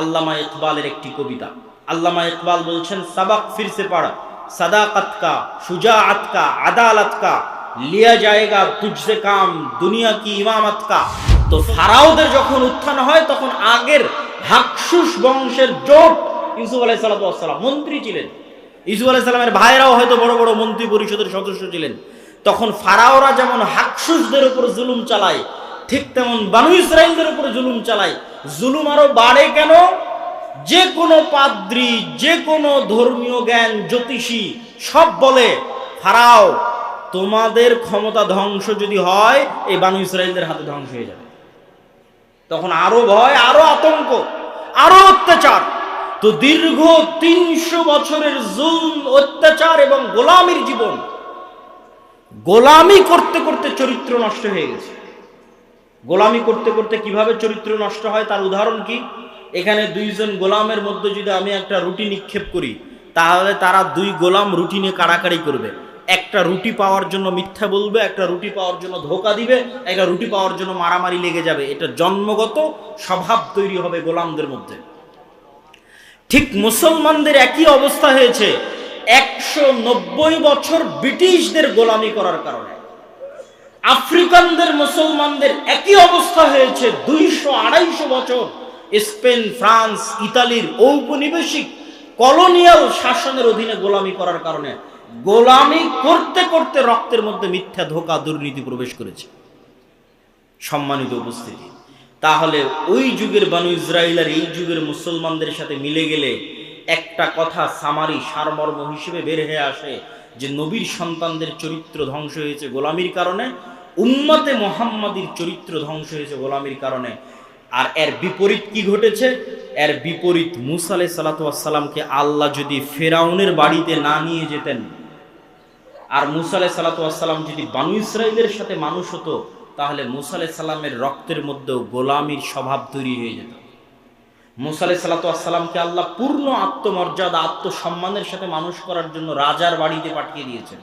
আল্লামা ইকবালের একটি কবিতা। আল্লামা ইকবাল বলছেন, সাবাক ফিরসে পাড়া, সাদাকত কা সুজাআত কা, আদালত কা, লিয়া জায়গা তুঝসে কাম, দুনিয়া কি ইমামত কা। তো ফারাওদের যখন উত্থান হয়, তখন আগের হাকসুস বংশের জোট ইউসুফ আলাই সালাম, মন্ত্রী ছিলেন। ইউসুফ আলাই ভাইরাও হয়তো বড় বড় মন্ত্রী পরিষদের সদস্য ছিলেন। তখন ফারাওরা যেমন হাকসুসদের উপর জুলুম চালায়, ঠিক তেমন বানু ইসরায়েলদের উপর জুলুম চালায় জুলুম আরও বাড়ে কেন? যে কোনো পাদ্রি, যে কোনো ধর্মীয় জ্ঞান, জ্যোতিষী সব বলে, ফারাও, তোমাদের ক্ষমতা ধ্বংস যদি হয় এই বানু ইসরায়েলদের হাতে ধ্বংস হয়ে যাবে। তখন আরও ভয়, আরও আতঙ্ক, আরও অত্যাচার। তো দীর্ঘ তিনশো বছরের জুল অত্যাচার এবং গোলামির জীবন গোলামি করতে করতে চরিত্র নষ্ট হয়ে গেছে। গোলামি করতে করতে কীভাবে চরিত্র নষ্ট হয় তার উদাহরণ কি? এখানে দুইজন গোলামের মধ্যে যদি আমি একটা রুটি নিক্ষেপ করি, তাহলে তারা দুই গোলাম রুটি নিয়ে কাড়াকাড়ি করবে। একটা রুটি পাওয়ার জন্য মিথ্যা বলবে, একটা রুটি পাওয়ার জন্য ধোকা দিবে, একটা রুটি পাওয়ার জন্য মারামারি লেগে যাবে। এটা জন্মগত স্বভাব তৈরি হবে গোলামদের মধ্যে। ঠিক মুসলমানদের একই অবস্থা হয়েছে। একশো নব্বই বছর ব্রিটিশদের গোলামি করার কারণে। আফ্রিকানদের, মুসলমানদের একই অবস্থা হয়েছে দুইশো আড়াইশো বছর। স্পেন, ফ্রান্স, ইতালির ঔপনিবেশিক কলোনিয়াল শাসনের অধীনে গোলামি করার কারণে গোলামি করতে করতে রক্তের মধ্যে মিথ্যা ধোকা দুর্নীতি প্রবেশ করেছে। সম্মানিত উপস্থিতি, তাহলে ওই যুগের বানু ইসরায়েল আর এই যুগের মুসলমানদের সাথে মিলে গেলে একটা কথা সামারি সারমর্ম হিসেবে বের হয়ে আসে যে নবীর সন্তানদের চরিত্র ধ্বংস হয়েছে গোলামির কারণে, উম্মতে মোহাম্মদীর চরিত্র ধ্বংস হয়েছে গোলামির কারণে। আর এর বিপরীত কি ঘটেছে? এর বিপরীত মুসা আলাই সালাতামকে আল্লাহ যদি ফেরাউনের বাড়িতে না নিয়ে যেতেন, আর মুসা আলাই সালাতাম যদি বানু ইসরায়েলের সাথে মানুষ হতো, তাহলে মুসা আলাই সাল্লামের রক্তের মধ্যেও গোলামির স্বভাব তৈরি হয়ে যেত। মুসা আলাই সালাতামকে আল্লাহ পূর্ণ আত্মমর্যাদা, আত্মসম্মানের সাথে মানুষ করার জন্য রাজার বাড়িতে পাঠিয়ে দিয়েছেন।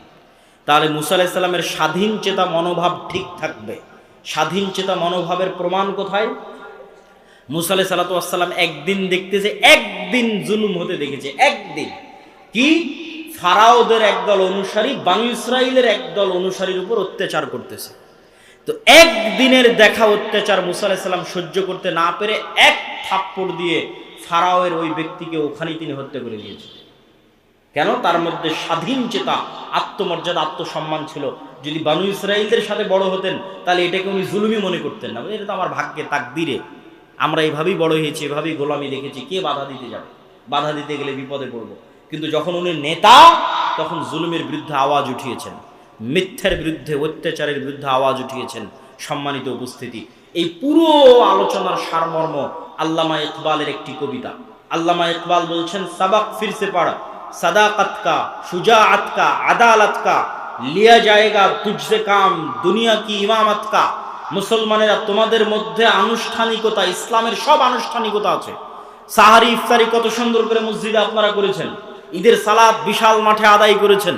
তাহলে মুসা আলাই সাল্লামের স্বাধীন চেতা মনোভাব ঠিক থাকবে। স্বাধীন চেতা মনোভাবের প্রমাণ কোথায়? মুসা আলাই সালাতাম একদিন দেখতেছে, একদিন জুলুম হতে দেখেছে, একদিন। কি? ফারাওদের একদল অনুসারী, বানু ইসরায়েলের একদল অনুসারীর উপর অত্যাচার করতেছে। তো একদিনের দেখা অত্যাচার মুসা আলাহিসাল্লাম সহ্য করতে না পেরে এক থাপ্পড় দিয়ে ফারাওয়ের ওই ব্যক্তিকে ওখানেই তিনি হত্যা করে দিয়েছেন। কেন? তার মধ্যে স্বাধীন চেতা, আত্মমর্যাদা, আত্মসম্মান ছিল। যদি বানু ইসরায়েলদের সাথে বড় হতেন, তাহলে এটাকে উনি জুলুমি মনে করতেন না। এটা তো আমার ভাগ্যে তাক তাকদিরে। আমরা এভাবেই বড় হয়েছি, এভাবেই গোলামি দেখেছি। কে বাধা দিতে যাবে? বাধা দিতে গেলে বিপদে পড়ব। কিন্তু যখন উনি নেতা, তখন জুলুমের বিরুদ্ধে আওয়াজ উঠিয়েছেন। মিথ্যার বিরুদ্ধে, অত্যাচারের বিরুদ্ধে আওয়াজ উঠিয়েছেন সম্মানিত উপস্থিতি। এই পুরো আলোচনার সারমর্ম আল্লামা ইকবালের একটি কবিতা। আল্লামা ইকবাল বলছেন, সাবাক ফিরসে পাড়া সাদাকতকা সুজা আতকা আদালতকা লিয়া জায়গা তুঝসে কাম, দুনিয়া কি ইমামতকা মুসলমানেরা তোমাদের মধ্যে আনুষ্ঠানিকতা, ইসলামের সব আনুষ্ঠানিকতা আছে। সাহারি ইফতারি কত সুন্দর করে মসজিদে আপনারা করেছেন। ঈদের সালাদ বিশাল মাঠে আদায় করেছেন।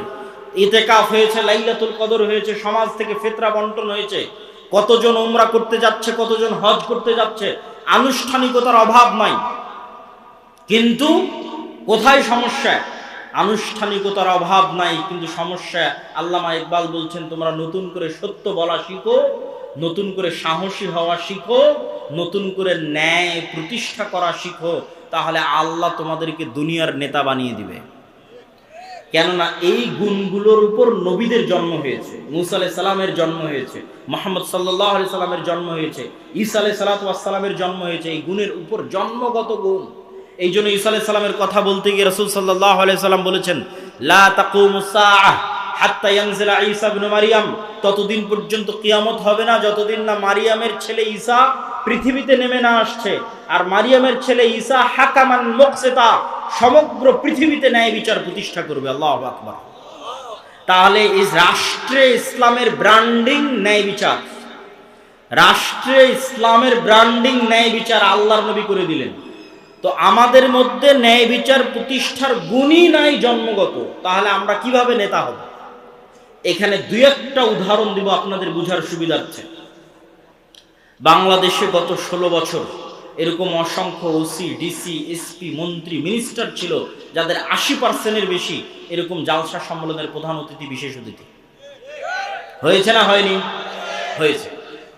ইতেকাফ হয়েছে, লাইলাতুল কদর হয়েছে, সমাজ থেকে ফেতরা বন্টন হয়েছে। কতজন ওমরা করতে যাচ্ছে, কতজন হজ করতে যাচ্ছে আনুষ্ঠানিকতার অভাব নাই। কিন্তু কোথায় সমস্যা? আনুষ্ঠানিকতার অভাব নাই, কিন্তু সমস্যা। আল্লামা ইকবাল বলছেন, তোমরা নতুন করে সত্য বলা শিখো, নতুন করে সাহসী হওয়া শিখো, নতুন করে ন্যায় প্রতিষ্ঠা করা শিখো, তাহলে আল্লাহ তোমাদেরকে দুনিয়ার নেতা বানিয়ে দিবে। কেননা এই গুণগুলোর উপর নবীদের জন্ম হয়েছে, মুসা আলাই সালামের জন্ম হয়েছে, মোহাম্মদ সাল্লাহ আলি সাল্লামের জন্ম হয়েছে, ঈসা আলাই সালাতামের জন্ম হয়েছে, এই গুণের উপর জন্মগত গুণ। এই জন্য ঈসা আলাই সাল্লামের কথা বলতে গিয়ে রসুল সাল্লাহ আলাই সাল্লাম বলেছেন, লা ইবনে মারিয়াম। ততদিন পর্যন্ত কিয়ামত হবে না, যতদিন না মারিয়ামের ছেলে ঈসা পৃথিবীতে নেমে না আসছে। আর মারিয়ামের ছেলে ঈসা হাকামান মুকসিতা সমগ্র পৃথিবীতে ন্যায় বিচার প্রতিষ্ঠা করবে। আল্লাহু আকবার। তাহলে রাষ্ট্রে ইসলামের ব্র্যান্ডিং ন্যায় বিচার। রাষ্ট্রে ইসলামের ব্র্যান্ডিং ন্যায় বিচার আল্লাহর নবী করে দিলেন। তো আমাদের মধ্যে ন্যায় বিচার প্রতিষ্ঠার গুণই নাই জন্মগত। তাহলে আমরা কীভাবে নেতা হব? এখানে দুই একটা উদাহরণ দিব আপনাদের বুঝার সুবিধার্থে। বাংলাদেশে গত ষোলো বছর এরকম অসংখ্য ওসি, ডিসি, এসপি, মন্ত্রী, মিনিস্টার ছিল যাদের আশি পার্সেন্টের বেশি এরকম জালসা সম্মেলনের প্রধান অতিথি, বিশেষ অতিথি। হয়েছে না হয়নি? হয়েছে।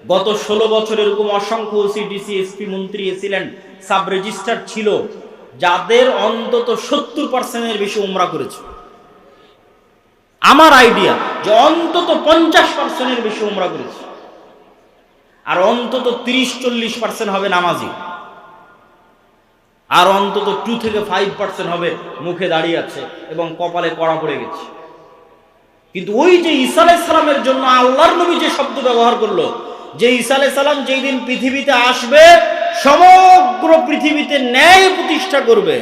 গত ষোলো বছর এরকম অসংখ্য ওসি, ডিসি, এসপি, মন্ত্রী এসিলেন সাব রেজিস্টার ছিল, যাদের অন্তত সত্তর পার্সেন্টের বেশি উমরা করেছে। আমার আইডিয়া যে অন্তত পঞ্চাশ পার্সেন্টের বেশি উমরা করেছে। আর অন্তত তিরিশ চল্লিশ পার্সেন্ট হবে নামাজি। আর অন্তত টু থেকে ফাইভ পার্সেন্ট হবে মুখে দাঁড়িয়ে আছে এবং কপালে কড়া পড়ে গেছে। কিন্তু ওই যে ঈসা আলাইহিস সালামের জন্য আল্লাহর নবী যে শব্দ ব্যবহার করল, যে ঈসা আলাইহিস সালাম যেই দিন পৃথিবীতে আসবে, সমগ্র পৃথিবীতে ন্যায় প্রতিষ্ঠা করবে।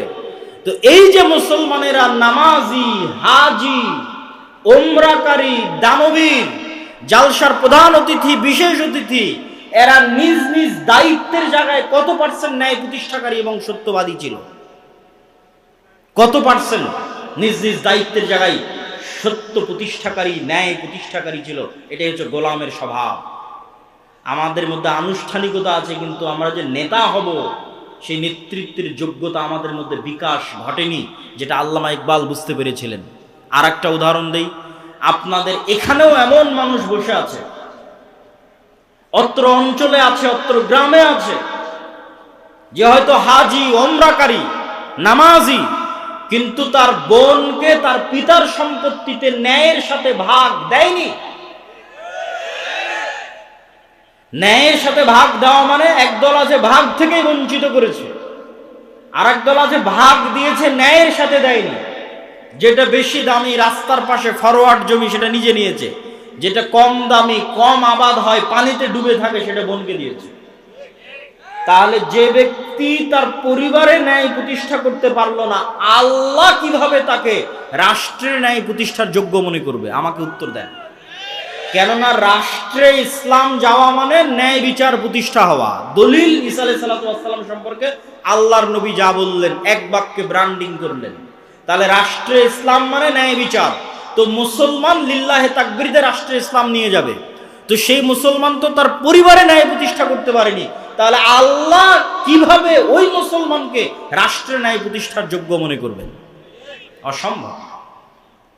তো এই যে মুসলমানেরা নামাজি, হাজি ওমরাকারী দানবীর, জালসার প্রধান অতিথি, বিশেষ অতিথি এরা নিজ নিজ দায়িত্বের জায়গায় কত পার্সেন্ট ন্যায় প্রতিষ্ঠাকারী এবং সত্যবাদী ছিল? কত পার্সেন্ট নিজ নিজ দায়িত্বের জায়গায় সত্য প্রতিষ্ঠাকারী, ন্যায় প্রতিষ্ঠাকারী ছিল? এটাই হচ্ছে গোলামের স্বভাব। আমাদের মধ্যে আনুষ্ঠানিকতা আছে, কিন্তু আমরা যে নেতা হব, সেই নেতৃত্বের যোগ্যতা আমাদের মধ্যে বিকাশ ঘটেনি, যেটা আল্লামা ইকবাল বুঝতে পেরেছিলেন। আর একটা উদাহরণ দেই, আপনাদের এখানেও এমন মানুষ বসে আছে অত্র অঞ্চলে আছে, অত্র গ্রামে আছে। যে হয়তো হাজি, ওমরাকারী, নামাজি, কিন্তু তার বোনকে, তার পিতার সম্পত্তিতে ন্যায়ের সাথে ভাগ দেয়নি। ন্যায়ের সাথে ভাগ দেওয়া মানে একদল আছে ভাগ থেকেই বঞ্চিত করেছে। আর একদল আছে ভাগ দিয়েছে, ন্যায়ের সাথে দেয়নি। যেটা বেশি দামি রাস্তার পাশে ফরওয়ার্ড জমি সেটা নিজে নিয়েছে। যেটা কম দামি, কম আবাদ হয়, পানিতে ডুবে থাকে, সেটা বোনকে দিয়েছে। তাহলে যে ব্যক্তি তার পরিবারে ন্যায় প্রতিষ্ঠা করতে পারল না, আল্লাহ কীভাবে তাকে রাষ্ট্রের ন্যায় প্রতিষ্ঠার যোগ্য মনে করবে? আমাকে উত্তর দেন। কেননা রাষ্ট্রে ইসলাম যাওয়া মানে ন্যায় বিচার প্রতিষ্ঠা হওয়া। দলিল ইসা আলাই সাল্লাম সম্পর্কে আল্লাহর নবী যা বললেন, এক বাক্যে ব্র্যান্ডিং করলেন। তাহলে রাষ্ট্রে ইসলাম মানে ন্যায় বিচার। তো মুসলমান লিল্লাহে তাকবিরদের রাষ্ট্রে ইসলাম নিয়ে যাবে। তো সেই মুসলমান তো তার পরিবারে ন্যায় প্রতিষ্ঠা করতে পারেনি। তাহলে আল্লাহ কীভাবে ওই মুসলমানকে রাষ্ট্রে ন্যায় প্রতিষ্ঠার যোগ্য মনে করবেন? অসম্ভব।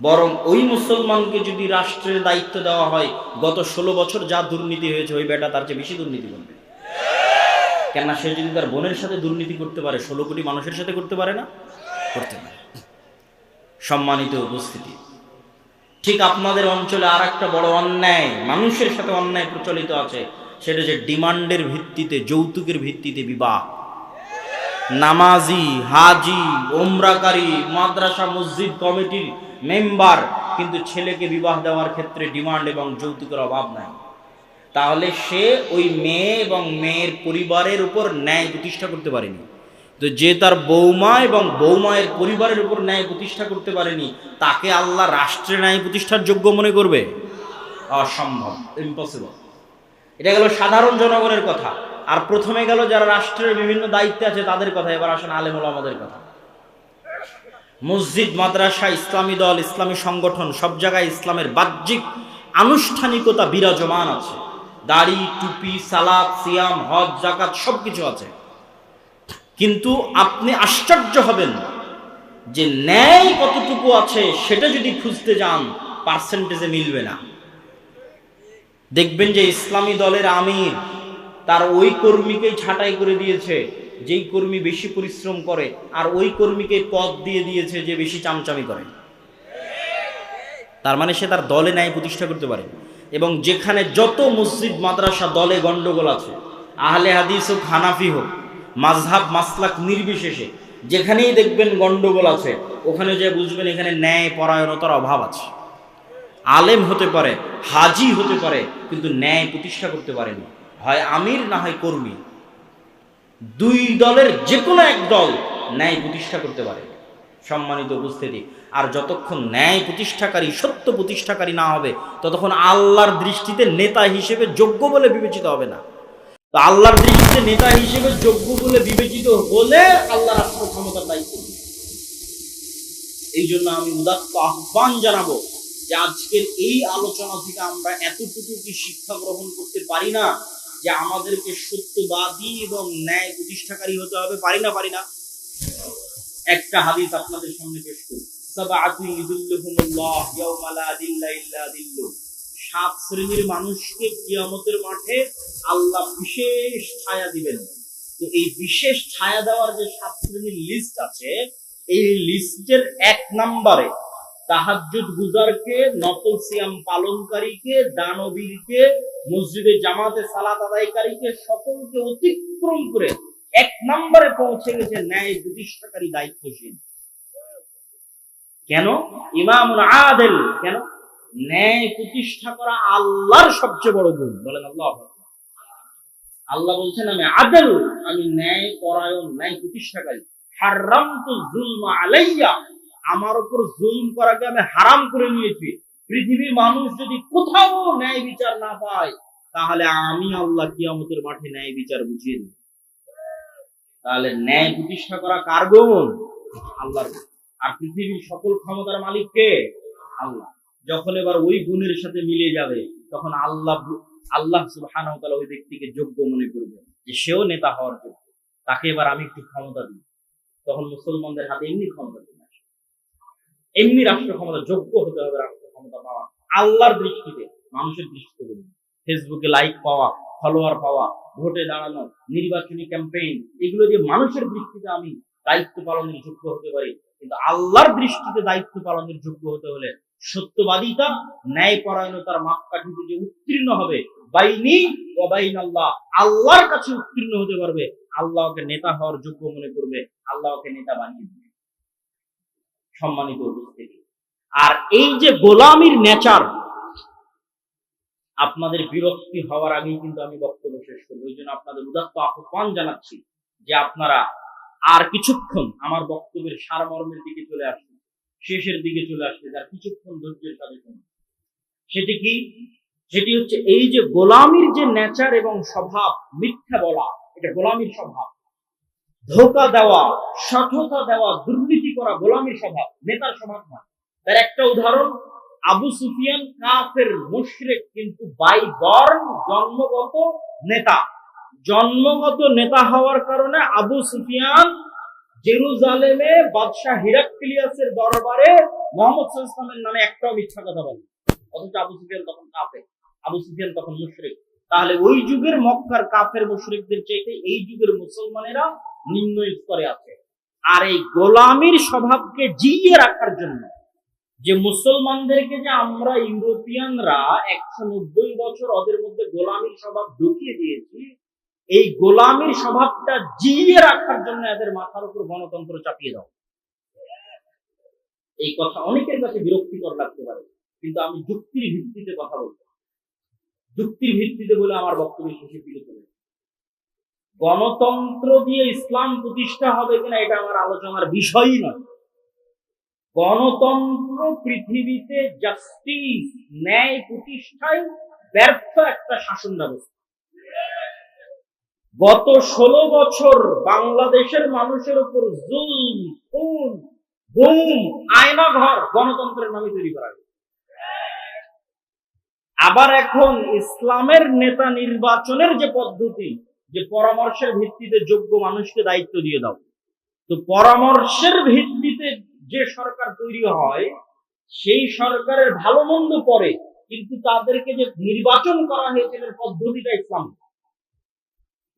বরং ওই মুসলমানকে যদি রাষ্ট্রের দায়িত্ব দেওয়া হয়, গত ষোলো বছর যা দুর্নীতি হয়েছে, ওই বেটা তার চেয়ে বেশি দুর্নীতি করবে। কেননা সে যদি তার বোনের সাথে দুর্নীতি করতে পারে, ষোলো কোটি মানুষের সাথে করতে পারে না? করতে পারে। সম্মানিত উপস্থিতি। ঠিক আপনাদের অঞ্চলে আর একটা বড় অন্যায়, মানুষের সাথে অন্যায় প্রচলিত আছে, সেটা যে ডিমান্ডের ভিত্তিতে, যৌতুকের ভিত্তিতে বিবাহ। নামাজি, হাজি ওমরাকারী মাদ্রাসা, মসজিদ কমিটির মেম্বার, কিন্তু ছেলেকে বিবাহ দেওয়ার ক্ষেত্রে ডিমান্ড এবং যৌতুকের অভাব নাই। তাহলে সে ওই মেয়ে এবং মেয়ের পরিবারের উপর ন্যায় প্রতিষ্ঠা করতে পারেনি। তো যে তার বৌমা এবং বৌমায়ের পরিবারের উপর ন্যায় প্রতিষ্ঠা করতে পারেনি, তাকে আল্লাহ রাষ্ট্রে ন্যায় প্রতিষ্ঠার যোগ্য মনে করবে? অসম্ভব ইম্পসিবল এটা গেল সাধারণ জনগণের কথা। আর প্রথমে গেল যারা রাষ্ট্রের বিভিন্ন দায়িত্বে আছে তাদের কথা, এবার আসেন আলেমুল আমাদের কথা। মসজিদ, মাদ্রাসা, ইসলামী দল, ইসলামী সংগঠন, সব জায়গায় ইসলামের বাহ্যিক আনুষ্ঠানিকতা বিরাজমান আছে। দাড়ি, টুপি সালাদ সিয়াম, হজ জাকাত সব কিছু আছে। কিন্তু আপনি আশ্চর্য হবেন যে ন্যায় কতটুকু আছে সেটা যদি খুঁজতে যান পার্সেন্টেজে মিলবে না। দেখবেন যে ইসলামী দলের আমির তার ওই কর্মীকেই ছাঁটাই করে দিয়েছে, যেই কর্মী বেশি পরিশ্রম করে, আর ওই কর্মীকে পদ দিয়ে দিয়েছে যে বেশি চামচামি করে। তার মানে সে তার দলে ন্যায় প্রতিষ্ঠা করতে পারে। এবং যেখানে যত মসজিদ, মাদ্রাসা, দলে গন্ডগোল আছে, আহলে হাদিস হোক, হানাফি হোক মাঝহাব মাসলাক নির্বিশেষে। যেখানেই দেখবেন গন্ডগোল আছে, ওখানে যে বুঝবেন এখানে ন্যায় পরায়ণতার অভাব আছে। আলেম হতে পারে, হাজি হতে পারে, কিন্তু ন্যায় প্রতিষ্ঠা করতে পারেনি। হয় আমির না হয় কর্মী। দুই দলের যে কোনো এক দল ন্যায় প্রতিষ্ঠা করতে পারে। সম্মানিত উপস্থিতি, আর যতক্ষণ ন্যায় প্রতিষ্ঠাকারী, সত্য প্রতিষ্ঠাকারী না হবে, ততক্ষণ আল্লাহর দৃষ্টিতে নেতা হিসেবে যোগ্য বলে বিবেচিত হবে না। আল্লাহর দৃষ্টিতে নেতা হিসেবে যোগ্য বলে বিবেচিত হলে আল্লাহ রাষ্ট্র ক্ষমতার দায়িত্ব। এই জন্য আমি উদাত্ত আহ্বান জানাব যে আজকের এই আলোচনা থেকে আমরা এতটুকু কি শিক্ষা গ্রহণ করতে পারি না যে আমাদেরকে সত্যবাদী এবং ন্যায় প্রতিষ্ঠাকারী হতে হবে? পারি না পারি না। একটা হাদিস আপনাদের সামনে পেশ করি। সাবাআতু ইযিল্লুহুমুল্লাহ ইয়াওমা লা দিল্লা ইল্লা দিল্লু সাত শ্রেণির মানুষকে কিয়ামতের মাঠে আল্লাহ বিশেষ ছায়া দিবেন। তো এই বিশেষ ছায়া দেওয়ার যে সাত শ্রেণির লিস্ট আছে, এই লিস্টের এক নম্বরে তাহাজ্জুদ গুজারকে নকল সিয়াম পালনকারীকে, দানবীরকে, মসজিদে জামাতে সালাত আদায়কারীকে সকলকে অতিক্রম করে এক নম্বরে পৌঁছে গেছে ন্যায় প্রতিষ্ঠাকারী দায়িত্বশীল। কেন? ইমাম আদেল, কেন? ন্যায় প্রতিষ্ঠা করা আল্লাহর সবচেয়ে বড় গুণ। বলেন আল্লাহ আল্লাহ বলছেন, আমি আদেল, আমি ন্যায় পরায়ণ, ন্যায় প্রতিষ্ঠাকারী। হারাম তো জুলমা আলাইয়া, আমার উপর জুলম করাকে আমি হারাম করে নিয়েছি। পৃথিবীর মানুষ যদি কোথাও ন্যায় বিচার না পায়, তাহলে আমি আল্লাহ কিয়ামতের মাঠে ন্যায় বিচার বুঝিয়ে দিই তাহলে ন্যায় প্রতিষ্ঠা করা কার গুণ? আল্লাহর আর পৃথিবীর সকল ক্ষমতার মালিক কে? আল্লাহ। যখন এবার ওই গুণের সাথে মিলে যাবে, তখন আল্লাহ আল্লাহ তাআলা ওই ব্যক্তিকে যোগ্য মনে করবে যে সেও নেতা হওয়ার যোগ্য। তাকে এবার আমি একটু ক্ষমতা দিই। তখন মুসলমানদের হাতে এমনি ক্ষমতা দিন এমনি রাষ্ট্র ক্ষমতা, যোগ্য হতে হবে রাষ্ট্র ক্ষমতা পাওয়া। আল্লাহর দৃষ্টিতে, মানুষের দৃষ্টিতে বলুন ফেসবুকে লাইক পাওয়া, ফলোয়ার পাওয়া, ভোটে দাঁড়ানো, নির্বাচনী ক্যাম্পেইন, এগুলো যে মানুষের দৃষ্টিতে আমি দায়িত্ব পালনের যোগ্য হতে পারি। কিন্তু আল্লাহর দৃষ্টিতে দায়িত্ব পালনের যোগ্য হতে হলে সত্যবাদিতা ন্যায় পরায়ণতার মাপকাঠিতে যে উত্তীর্ণ হবে, বাইনি ও বাইন আল্লাহ আল্লাহর কাছে উত্তীর্ণ হতে পারবে। আল্লাহকে নেতা হওয়ার যোগ্য মনে করবে আল্লাহকে নেতা বানিয়ে দিবে। সম্মানিত উপস্থিতি। আর এই যে গোলামির নেচার, আপনাদের বিরক্তি হওয়ার আগেই কিন্তু আমি বক্তব্য শেষ করব। ওই জন্য আপনাদের উদাত্ত আহ্বান জানাচ্ছি যে আপনারা আর কিছুক্ষণ আমার বক্তব্যের সারমর্মের দিকে চলে আসুন। শেষের দিকে চলে আসলে যার কিছুক্ষণ ধৈর্যের সাথে শুনুন সেটি কি? সেটি হচ্ছে এই যে গোলামির যে নেচার এবং স্বভাব, মিথ্যা বলা, এটা গোলামির স্বভাব। ধোকা দেওয়া সঠতা দেওয়া, দুর্নীতি করা গোলামির স্বভাব, নেতার স্বভাব না তার একটা উদাহরণ, আবু সুফিয়ান কাফের মুশরিক কিন্তু বাই বর্ণ জন্মগত নেতা। জন্মগত নেতা হওয়ার কারণে আবু সুফিয়ান জেরুজালেমে বাদশাহ হিরাক্লিয়াসের দরবারে মোহাম্মদ নামে একটাও মিথ্যা কথা অথচ আবু সুফিয়ান তখন কাফের। আবু সুফিয়ান তখন মুশরিক। তাহলে ওই যুগের মক্কার কাফের মুশরিকদের চাইতে এই যুগের মুসলমানেরা নিম্ন স্তরে আছে। আর এই গোলামির স্বভাবকে জিইয়ে রাখার জন্য যে মুসলমানদেরকে যে আমরা ইউরোপিয়ানরা একশো নব্বই বছর ওদের মধ্যে গোলামির স্বভাব ঢুকিয়ে দিয়েছি এই গোলামির স্বভাবটা জিইয়ে রাখার জন্য এদের মাথার উপর গণতন্ত্র চাপিয়ে দাও। এই কথা অনেকের কাছে বিরক্তিকর লাগতে পারে, কিন্তু আমি যুক্তির ভিত্তিতে কথা বলব। যুক্তির ভিত্তিতে বলে আমার বক্তব্য শেষে ফিরে চলে গণতন্ত্র দিয়ে ইসলাম প্রতিষ্ঠা হবে কিনা এটা আমার আলোচনার বিষয়ই নয়। গণতন্ত্র পৃথিবীতে জাস্টিস ন্যায় প্রতিষ্ঠায় ব্যর্থ একটা শাসন ব্যবস্থা। গত ষোলো বছর বাংলাদেশের মানুষের উপর জুল খুন, গুম আয়না ঘর গণতন্ত্রের নামে তৈরি করা। আবার এখন ইসলামের নেতা নির্বাচনের যে পদ্ধতি, যে পরামর্শের ভিত্তিতে যোগ্য মানুষকে দায়িত্ব দিয়ে দাও তো পরামর্শের ভিত্তিতে যে সরকার তৈরি হয়, সেই সরকারের ভালো মন্দ পরে কিন্তু তাদেরকে যে নির্বাচন করা হয়েছিল পদ্ধতিটা ইসলাম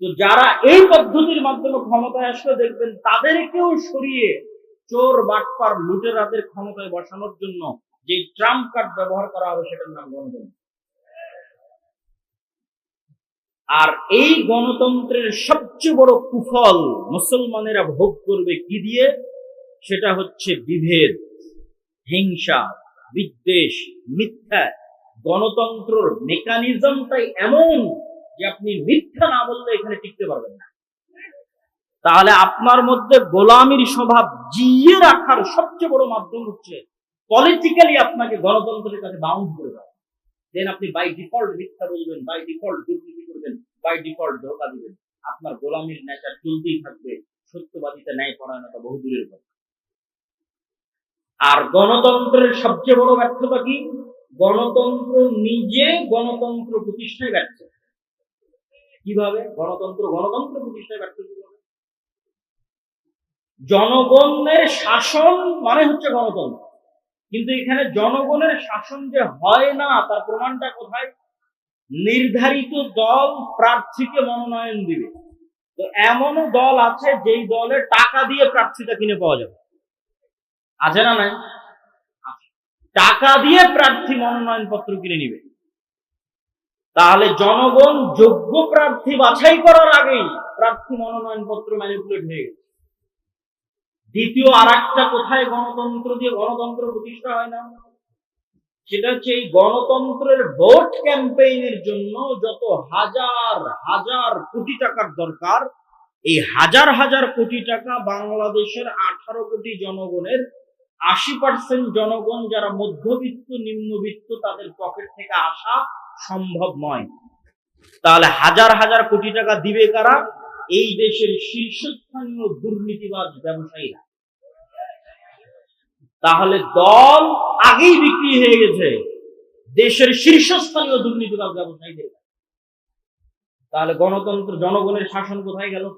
তো যারা এই পদ্ধতির মাধ্যমে ক্ষমতায় আসলে দেখবেন তাদেরকেও সরিয়ে চোর, বাটপার, লুটেরাদের ক্ষমতায় বসানোর জন্য যে ট্রাম্প কার্ড ব্যবহার করা হবে, সেটার নাম গণতন্ত্র। আর এই গণতন্ত্রের সবচেয়ে বড় কুফল মুসলমানেরা ভোগ করবে কি দিয়ে? সেটা হচ্ছে বিভেদ, হিংসা, বিদ্বেষ, মিথ্যা। গণতন্ত্রর মেকানিজমটাই এমন যে আপনি মিথ্যা না বললে এখানে টিকতে পারবেন না। তাহলে আপনার মধ্যে গোলামির স্বভাব জিয়ে রাখার সবচেয়ে বড় মাধ্যম হচ্ছে পলিটিক্যালি আপনাকে গণতন্ত্রের কাছে বাউন্ড করে দেওয়া। দেন আপনি বাই ডিফল্ট মিথ্যা বলবেন বাই ডিফল্ট দুর্নীতি করবেন বাই ডিফল্ট ধোকা দিবেন। আপনার গোলামির নেচার চলতেই থাকবে, সত্যবাদিতা ন্যায় পরায়ণতা বহু দূরের কথা আর গণতন্ত্রের সবচেয়ে বড় ব্যর্থতা কি? গণতন্ত্র নিজে গণতন্ত্র প্রতিষ্ঠায় ব্যর্থ। কীভাবে? গণতন্ত্র গণতন্ত্র প্রতিষ্ঠায় ব্যর্থ কীভাবে জনগণের শাসন মানে হচ্ছে গণতন্ত্র। কিন্তু এখানে জনগণের শাসন যে হয় না, তার প্রমাণটা কোথায়? নির্ধারিত দল প্রার্থীকে মনোনয়ন দিবে। তো এমনও দল আছে, যেই দলে টাকা দিয়ে প্রার্থীটা কিনে পাওয়া যাবে। আছে না নাই? টাকা দিয়ে প্রার্থী মনোনয়ন পত্র কিনে নিবে। তাহলে জনগণ যোগ্য প্রার্থী বাছাই করার আগেই প্রার্থী মনোনয়ন পত্র ম্যানিপুলেট হয়ে গেছে। দ্বিতীয় আর একটা কোথায় গণতন্ত্র দিয়ে গণতন্ত্র প্রতিষ্ঠা হয় না? সেটা হচ্ছে এই গণতন্ত্রের ভোট ক্যাম্পেইনের জন্য যত হাজার হাজার কোটি টাকার দরকার, এই হাজার হাজার কোটি টাকা বাংলাদেশের আঠারো কোটি জনগণের, আশি পার্সেন্ট জনগণ যারা মধ্যবিত্ত, নিম্নবিত্ত, তাদের পকেট থেকে আসা সম্ভব নয় তাহলে হাজার হাজার কোটি টাকা দিবে কারা? এই দেশের শীর্ষস্থানীয় দুর্নীতিবাজ ব্যবসায়ীরা। তাহলে দল আগেই বিক্রি হয়ে গেছে দেশের শীর্ষস্থানীয় দুর্নীতিবাজ ব্যবসায়ীদের। তাহলে গণতন্ত্র, জনগণের শাসন কোথায় গেল?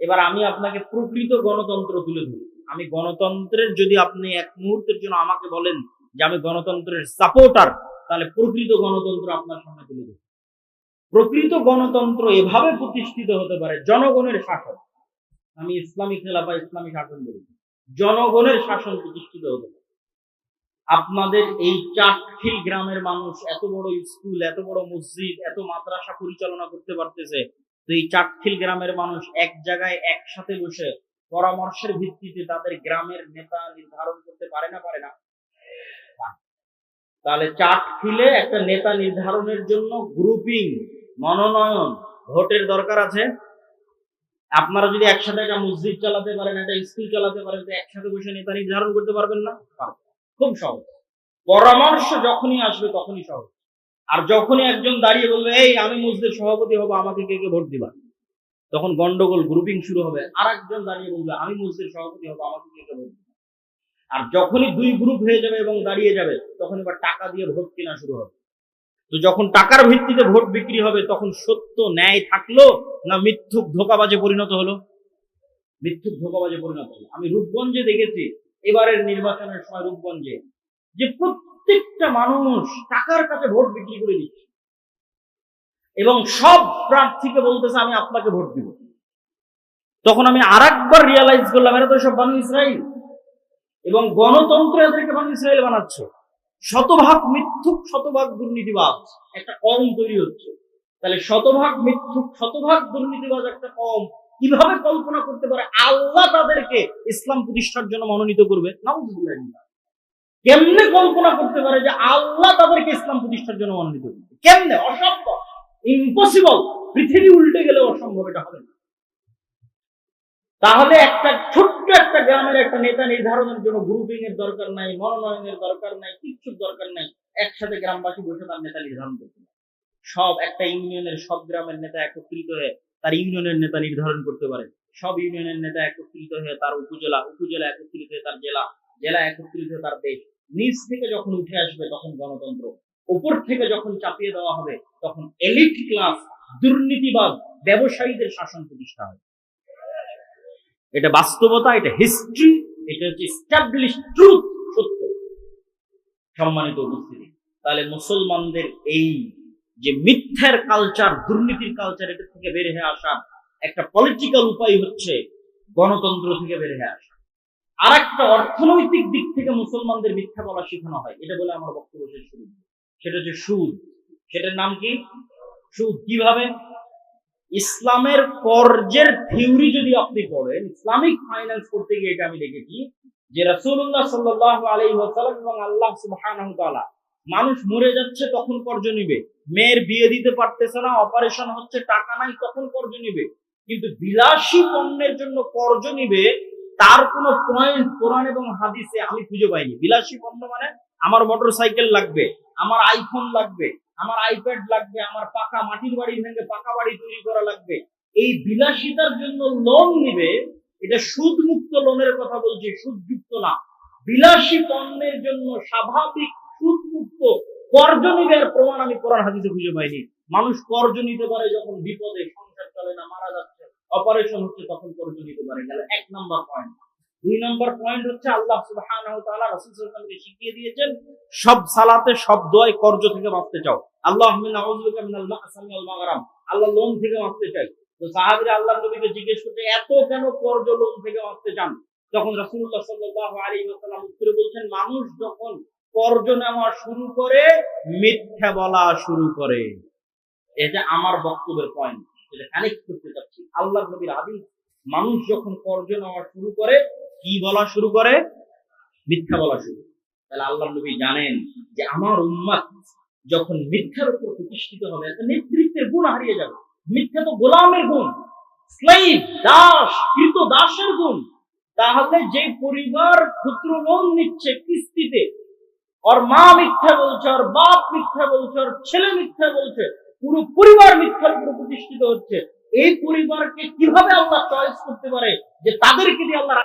এবার আমি আপনাকে প্রকৃত গণতন্ত্র তুলে ধরি। আমি গণতন্ত্রের যদি আপনি এক মুহূর্তের জন্য আমাকে বলেন যে আমি গণতন্ত্রের সাপোর্টার তাহলে প্রকৃত গণতন্ত্র আপনার সামনে তুলে ধরি প্রকৃত গণতন্ত্র এভাবে প্রতিষ্ঠিত হতে পারে, জনগণের শাসন। আমি ইসলামী খেলাফা ইসলামী শাসন বলি। জনগণের শাসন প্রতিষ্ঠিত হতে পারে। আপনাদের এই চাটখিল গ্রামের মানুষ এত বড় স্কুল, এত বড় মসজিদ, এত মাদ্রাসা পরিচালনা করতে পারতেছে, তো এই চাটখিল গ্রামের মানুষ এক জায়গায় একসাথে বসে পরামর্শের ভিত্তিতে তাদের গ্রামের নেতা নির্ধারণ করতে পারে না পারে না? তাহলে চাটখিলে একটা নেতা নির্ধারণের জন্য গ্রুপিং মনোনয়ন, ভোটের দরকার আছে। আপনারা যদি একসাথে একটা মসজিদ চালাতে পারেন, একটা স্কুল চালাতে পারেন একসাথে বসে নেতা নির্ধারণ করতে পারবেন না? খুব সহজ। পরামর্শ যখনই আসবে, তখনই সহজ। আর যখনই একজন দাঁড়িয়ে বলবে, এই, আমি মসজিদের সভাপতি হব, আমাকে কে কে ভোট দিবা? তখন গন্ডগোল গ্রুপিং শুরু হবে। আর একজন দাঁড়িয়ে বলবে, আমি মসজিদের সভাপতি হব, আমাকে কে কে ভোট দিবা? আর যখনই দুই গ্রুপ হয়ে যাবে এবং দাঁড়িয়ে যাবে, তখন এবার টাকা দিয়ে ভোট কেনা শুরু হবে। তো যখন টাকার ভিত্তিতে ভোট বিক্রি হবে, তখন সত্য ন্যায় থাকল না মিথ্যুক ধোকাবাজে পরিণত হলো? মিথ্যুক ধোকাবাজে পরিণত হলো। আমি রূপগঞ্জে দেখেছি, এবারের নির্বাচনের সময় রূপগঞ্জে, যে প্রত্যেকটা মানুষ টাকার কাছে ভোট বিক্রি করে দিচ্ছে। এবং সব প্রার্থীকে বলতেছে, আমি আপনাকে ভোট দিব। তখন আমি আর একবার রিয়ালাইজ করলাম, এরা তো সব বানু ইসরায়েল এবং গণতন্ত্র এদেরকে বানু ইসরায়েল বানাচ্ছে। শতভাগ মিথ্যুক, শতভাগ দুর্নীতিবাজ একটা কম তৈরি হচ্ছে। তাহলে শতভাগ মিথ্যুক, শতভাগ দুর্নীতিবাজ একটা কম কীভাবে কল্পনা করতে পারে আল্লাহ তাদেরকে ইসলাম প্রতিষ্ঠার জন্য মনোনীত করবে? নাউজুবিল্লাহ। কেমনে কল্পনা করতে পারে যে আল্লাহ তাদেরকে ইসলাম প্রতিষ্ঠার জন্য মনোনীত করবে? কেমনে? অসম্ভব। ইম্পসিবল পৃথিবী উল্টে গেলে অসম্ভব, এটা হবে না। তাহলে একটা ছোট্ট একটা গ্রামের একটা নেতা নির্ধারণের জন্য গ্রুপিং এর দরকার নাই, মনোনয়নের দরকার নাই দরকার নাই। একসাথে গ্রামবাসী বসে তার নেতা নির্ধারণ করতে সব একটা ইউনিয়নের, সব গ্রামের নেতা একত্রিত হয়ে তার ইউনিয়নের নেতা নির্ধারণ করতে পারে। সব ইউনিয়নের নেতা একত্রিত হয়ে তার উপজেলা উপজেলা একত্রিত হয়ে তার জেলা জেলা একত্রিত হয়ে তার দেশ। নিচ থেকে যখন উঠে আসবে তখন গণতন্ত্র। উপর থেকে যখন চাপিয়ে দেওয়া হবে তখন এলিট ক্লাস দুর্নীতিবাদ ব্যবসায়ীদের শাসন প্রতিষ্ঠা হবে। এটা বাস্তবতা, এটা হিস্ট্রি এটা হচ্ছে স্টাবলিশ ট্রুথ সত্য। সম্মানিত উপস্থিতি, তাহলে মুসলমানদের এই যে মিথ্যার কালচার দুর্নীতির কালচার এটা থেকে বের হয়ে আসা একটা পলিটিক্যাল উপায় হচ্ছে গণতন্ত্র থেকে বের হয়ে আসা। আর একটা অর্থনৈতিক দিক থেকে মুসলমানদের মিথ্যা বলা শেখানো হয়, এটা বলে আমার বক্তব্য শেষ করি। সেটা হচ্ছে সুদ। সেটার নাম কি? সুদ কীভাবে? ইসলামের কর্জের থিওরি যদি আপনি পড়েন, ইসলামিক ফাইন্যান্স করতে গিয়ে এটা আমি দেখেছি যে রাসূলুল্লাহ সাল্লাল্লাহু আলাইহি এবং আল্লাহ সুবহানাহু মানুষ মরে যাচ্ছে তখন কর্জ নিবে। মেয়ের বিয়ে দিতে পারতেছে না, অপারেশন হচ্ছে, টাকা নাই, তখন কর্জ নিবে। কিন্তু বিলাসী পণ্যের জন্য কর্জ নিবে, তার কোনো পয়েন্ট কোরআন এবং হাদিসে আমি খুঁজে পাইনি। বিলাসী পণ্য মানে আমার মোটর সাইকেল লাগবে, আমার আইফোন লাগবে আমার আইপ্যাড লাগবে, আমার পাকা মাটির বাড়ি ভেঙে পাকা বাড়ি তৈরি করা লাগবে। এই বিলাসিতার জন্য লোন নিবে, এটা সুদ মুক্ত লোনের কথা বলছি, সুদযুক্ত না। বিলাসী পণ্যের জন্য স্বাভাবিক সুদ মুক্ত কর্জ নিবে এর প্রমাণ আমি কোরআন হাদিসে খুঁজে পাইনি। মানুষ কর্জ নিতে পারে যখন বিপদে সংসার চলে না, মারা যাচ্ছে অপারেশন হচ্ছে তখন কর্জ নিতে পারে। গেল এক নম্বর পয়েন্ট দুই নম্বর পয়েন্ট হচ্ছে আল্লাহ ওয়াসাল্লামকে শিখিয়ে দিয়েছেন, সব সালাতে সব দোয়ায় কর্জ থেকে বাঁচতে চাও। মাগরাম। আল্লাহ লোন থেকে বাঁচতে চাই তো আল্লাহ নবীকে জিজ্ঞেস করতে এত কেন লোন থেকে বাঁচতে চান? তখন রাসূলুল্লাহ সাল্লাল্লাহু আলাইহি ওয়াসাল্লাম উত্তরে বলছেন, মানুষ যখন কর্জ নেওয়া শুরু করে, মিথ্যা বলা শুরু করে। এটা আমার বক্তব্যের পয়েন্ট যেটা কানেক্ট করতে চাচ্ছি। আল্লাহ নবীর হাদিস, মানুষ যখন কর্জ নেওয়া শুরু করে কি বলা শুরু করে? মিথ্যা বলা শুরু তাহলে আল্লাহ নবী জানেন যে আমার উম্মত যখন মিথ্যার উপর প্রতিষ্ঠিত হবে নেতৃত্বের গুণ হারিয়ে যাবে। মিথ্যা তো গোলামের গুণ দাস, কৃত দাসের গুণ। তাহলে যে পরিবার ক্ষুদ্র লোন নিচ্ছে কিস্তিতে, ওর মা মিথ্যা বলছে, ওর বাপ মিথ্যা বলছে, ওর ছেলে মিথ্যা বলছে, পুরো পরিবার মিথ্যার উপর প্রতিষ্ঠিত হচ্ছে। এই পরিবারকে কীভাবে আল্লাহ চয়েস করতে পারে যে তাদেরকে দিয়ে আল্লাহ